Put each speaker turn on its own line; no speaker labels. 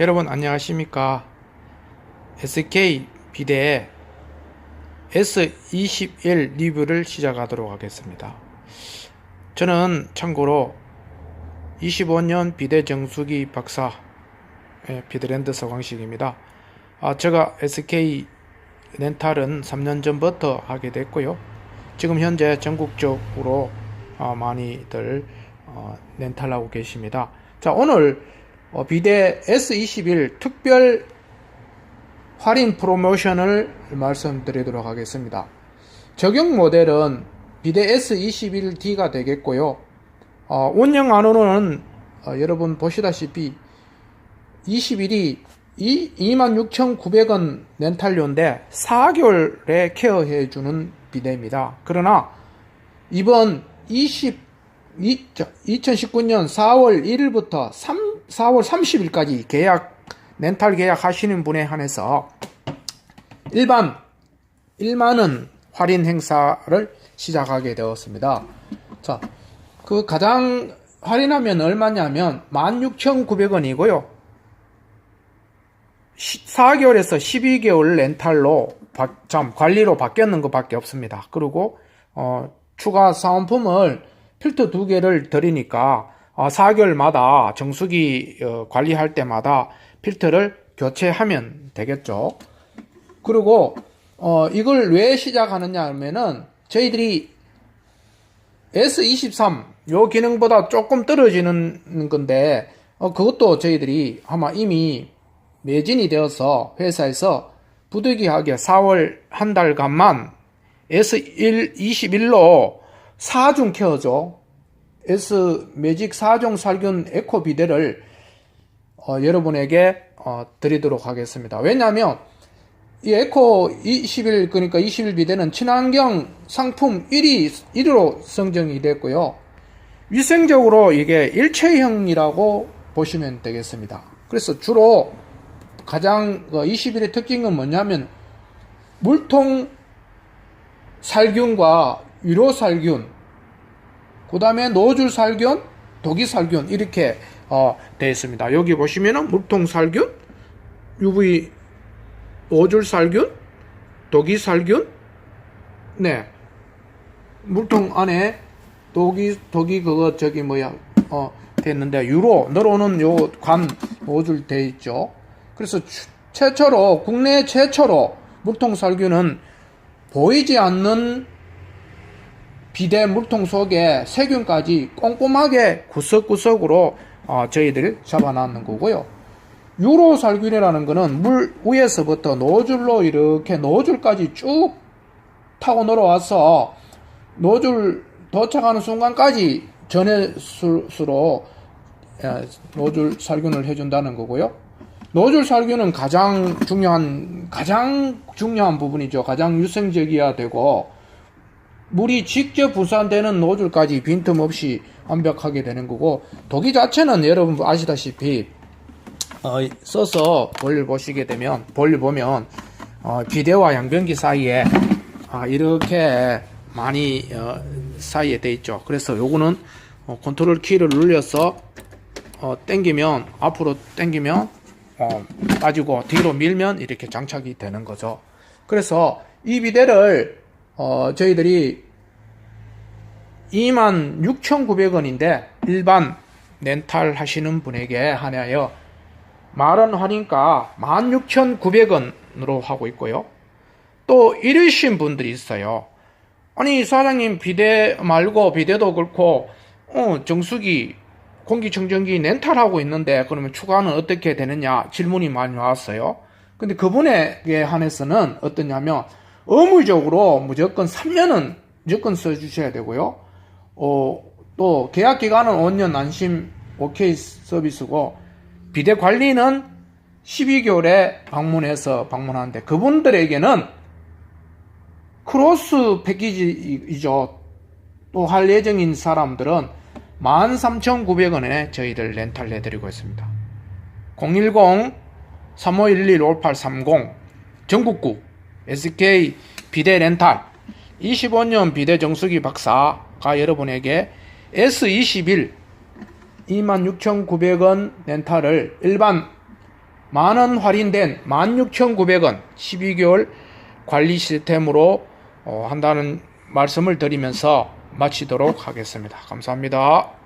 여러분 안녕하십니까? SK 비대의 S21 리뷰를 시작하도록 하겠습니다. 저는 참고로 25년 비대 정수기 박사 예, 비드랜드 서광식입니다. 아, 제가 SK 렌탈은 3년 전부터 하게 됐고요. 지금 현재 전국적으로 어, 많이들 어, 렌탈하고 계십니다. 자 오늘 어, 비대 S21 특별 할인 프로모션을 말씀드리도록 하겠습니다. 적용 모델은 비대 S21D가 되겠고요. 어, 운영 안으로는 어, 여러분 보시다시피 21이 26,900원 렌탈료인데 4개월에 케어해주는 비대입니다. 그러나 이번 20 2019년 4월 1일부터 3, 4월 30일까지 계약, 렌탈 계약 하시는 분에 한해서 일반 1만원 할인 행사를 시작하게 되었습니다. 자, 그 가장 할인하면 얼마냐면 16,900원이고요. 4개월에서 12개월 렌탈로 참 관리로 바뀌었는 것밖에 없습니다. 그리고 어, 추가 사은품을 필터 두 개를 드리니까 어, 4개월마다 정수기 어, 관리할 때마다 필터를 교체하면 되겠죠. 그리고 어, 이걸 왜 시작하느냐 하면은 저희들이 S23 요 기능보다 조금 떨어지는 건데 어, 그것도 저희들이 아마 이미 매진이 되어서 회사에서 부득이하게 4월 한 달간만 S1 21로 4중 케어죠. S 매직 4종 살균 에코 비데를 어, 여러분에게 어, 드리도록 하겠습니다. 왜냐하면 이 에코 21 그러니까 21 비데는 친환경 상품 1위 1위로 선정이 됐고요. 위생적으로 이게 일체형이라고 보시면 되겠습니다. 그래서 주로 가장 21의 특징은 뭐냐면 물통 살균과 위로 살균, 그 다음에 노즐 살균, 독이 살균 이렇게 어, 되어 있습니다. 여기 보시면은 물통 살균, UV 노즐 살균, 독이 살균, 네 물통 안에 독이 독이 그거 저기 뭐야 어 됐는데 유로 늘어오는 요 관 노즐 돼 있죠. 그래서 최초로 국내 최초로 물통 살균은 보이지 않는 비대 물통 속에 세균까지 꼼꼼하게 구석구석으로 어, 저희들 잡아놨는 거고요. 유로 살균이라는 거는 물 위에서부터 노즐로 이렇게 노즐까지 쭉 타고 내려와서 노즐 도착하는 순간까지 전해수로 노즐 살균을 해준다는 거고요. 노즐 살균은 가장 중요한 가장 중요한 부분이죠. 가장 유생적이어야 되고 물이 직접 분산되는 노즐까지 빈틈없이 완벽하게 되는 거고 독이 자체는 여러분 아시다시피 어, 써서 볼일 보시게 되면 볼일 보면 어, 비대와 양변기 사이에 아, 이렇게 많이 어, 사이에 돼 있죠. 그래서 요거는 어, 컨트롤 키를 눌려서 어, 당기면 앞으로 당기면 어, 빠지고 뒤로 밀면 이렇게 장착이 되는 거죠. 그래서 이 비대를 어, 저희들이 26,900원인데 일반 렌탈 하시는 분에게 한하여 만원 할인가 16,900원으로 하고 있고요. 또 이러신 분들이 있어요. 아니 사장님 비대 말고 비대도 그렇고 어, 정수기 공기청정기 렌탈하고 있는데 그러면 추가는 어떻게 되느냐 질문이 많이 왔어요. 근데 그분에게 한해서는 어떠냐면 의무적으로 무조건 3년은 무조건 써주셔야 되고요. 어, 또 계약 기간은 5년 안심 OK 서비스고 비대 관리는 12개월에 방문해서 방문하는데 그분들에게는 크로스 패키지이죠. 또 할 예정인 사람들은 13,900원에 저희들 렌탈 해드리고 있습니다. 010-3511-5830 전국구 SK 비대 렌탈 25년 비대 정수기 박사가 여러분에게 S21 26,900원 렌탈을 일반 만원 할인된 16,900원 12개월 관리 시스템으로 어, 한다는 말씀을 드리면서 마치도록 하겠습니다. 감사합니다.